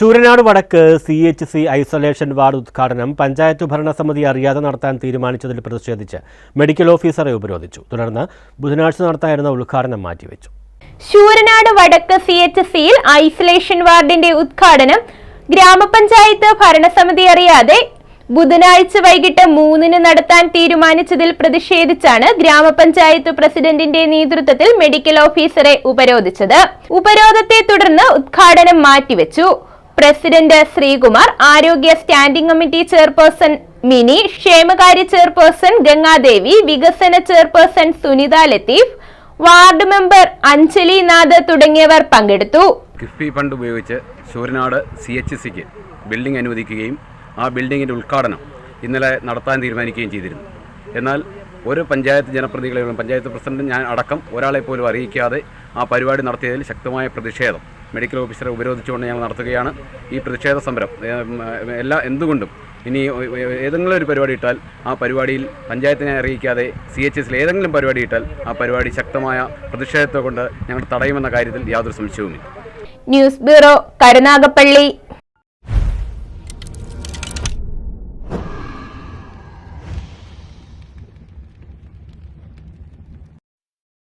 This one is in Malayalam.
ശൂരനാട് വടക്ക് C H C isolation ward ഉദ്ഘാടനം പഞ്ചായത്ത് ഭരണസമിതി അറിയാതെ നടത്താൻ തീരുമാനിച്ചതിൽ പ്രതിഷേധിച്ച് മെഡിക്കൽ ഓഫീസറെ ഉപരോധിച്ചു. തുടർന്ന് ബുധനാഴ്ച നടത്തായിരുന്ന ഉദ്ഘാടനം മാറ്റിവെച്ചു. ശൂരനാട് വടക്ക് സി എച്ച് സിയിൽ ഐസൊലേഷൻ വാർഡിന്റെ ഉദ്ഘാടനം ഗ്രാമപഞ്ചായത്ത് ഭരണസമിതി അറിയാതെ ബുധനാഴ്ച വൈകിട്ട് മൂന്നിന് നടത്താൻ തീരുമാനിച്ചതിൽ പ്രതിഷേധിച്ചാണ് ഗ്രാമപഞ്ചായത്ത് പ്രസിഡന്റിന്റെ നേതൃത്വത്തിൽ മെഡിക്കൽ ഓഫീസറെ ഉപരോധിച്ചത്. ഉപരോധത്തെ തുടർന്ന് ഉദ്ഘാടനം മാറ്റിവെച്ചു. പ്രസിഡന്റ് ശ്രീകുമാർ ആരോഗ്യ സ്റ്റാൻഡിംഗ് കമ്മിറ്റി ചെയർപേഴ്സൺ മിനി ക്ഷേമകാര്യ ചെയർപേഴ്സൺ ഗംഗാദേവി വികസന chairperson Sunitha Latheef ward member Anjali Nath തുടങ്ങിയവർ പങ്കെടുത്തു. കിഫ്ബി ഫണ്ട് ഉപയോഗിച്ച് ശൂരനാട് സി എച്ച് സിക്ക് ബിൽഡിംഗ് അനുവദിക്കുകയും ആ ബിൽഡിങ്ങിന്റെ ഉദ്ഘാടനം ഇന്നലെ നടത്താൻ തീരുമാനിക്കുകയും ചെയ്തിരുന്നു. എന്നാൽ ഒരു പഞ്ചായത്ത് ജനപ്രതിനിധികളെയും പഞ്ചായത്ത് പ്രസിഡന്റ് ഞാൻ അടക്കം ഒരാളെ പോലും അറിയിക്കാതെ ആ പരിപാടി നടത്തിയതിൽ ശക്തമായ പ്രതിഷേധം. മെഡിക്കൽ ഓഫീസറെ ഉപരോധിച്ചുകൊണ്ട് ഞങ്ങൾ നടത്തുകയാണ് ഈ പ്രതിഷേധ സമരം. എല്ലാ എന്തുകൊണ്ടും ഇനി ഏതെങ്കിലും ഒരു പരിപാടി ഇട്ടാൽ ആ പരിപാടിയിൽ പഞ്ചായത്തിനെ അറിയിക്കാതെ സി എച്ച് എസിൽ ഏതെങ്കിലും പരിപാടി ഇട്ടാൽ ആ പരിപാടി ശക്തമായ പ്രതിഷേധത്തെ കൊണ്ട് ഞങ്ങൾ തടയുമെന്ന കാര്യത്തിൽ യാതൊരു സംശയവുമില്ല. News bureau Karunagappally.